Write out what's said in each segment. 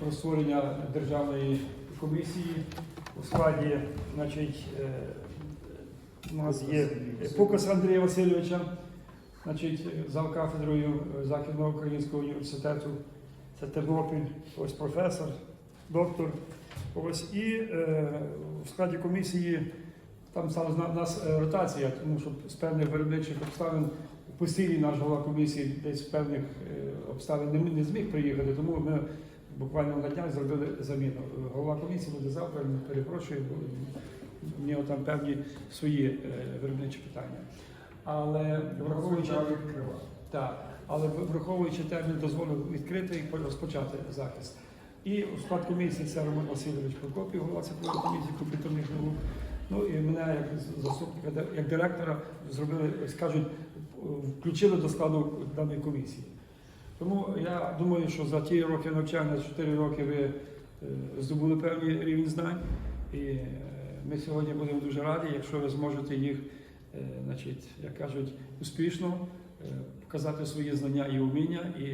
про створення державної комісії у складі, значить, е, у нас є Пукас Андрія Васильовича, значить, зав кафедрою Західного українського університету. Це Тернопіль, ось професор, доктор. Ось і е, в складі комісії там сталася на- нас е, ротація, тому що з певних виробничих обставин постійний наш голова комісії десь з певних е, обставин не, не зміг приїхати, тому ми буквально на днях зробили заміну. Голова комісії буде завтра, перепрошую, бо в нього там певні свої е, виробничі питання. Але враховуючи, так, але враховуючи термін, дозволив відкрити і розпочати захист. І у склад комісії це Роман Васильович Прокопів, голова цифрової комісії комп'ютерних наук. Ну і мене як заступника, як директора зробили, скажуть, включили до складу даної комісії. Тому я думаю, що за ті роки навчання, за 4 роки ви е, здобули певний рівень знань. І е, ми сьогодні будемо дуже раді, якщо ви зможете їх, е, значить, як кажуть, успішно показати свої знання і уміння, і,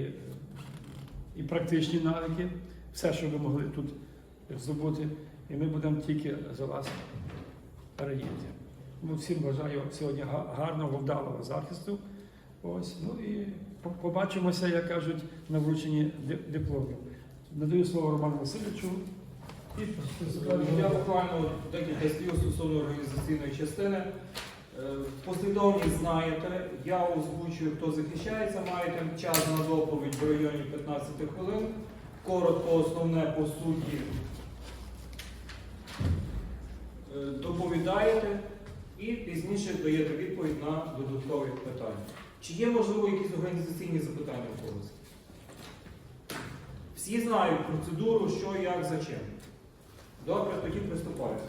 і практичні навики, все, що ви могли тут здобути. І ми будемо тільки за вас радіти. Тому всім бажаю сьогодні гарного, вдалого захисту. Ось, ну і побачимося, як кажуть, на врученні ди- дипломів. Надаю слово Роману Васильовичу. І Я буквально декілька слів стосовно організаційної частини. Е, Послідовність знаєте, я озвучую, хто захищається, маєте час на доповідь в районі 15 хвилин. Коротко, основне по суті е, доповідаєте і пізніше даєте відповідь на додаткові питання. Чи є, можливо, якісь організаційні запитання в когось? Всі знають процедуру, що, як, за чим. Добре, тоді приступаємо.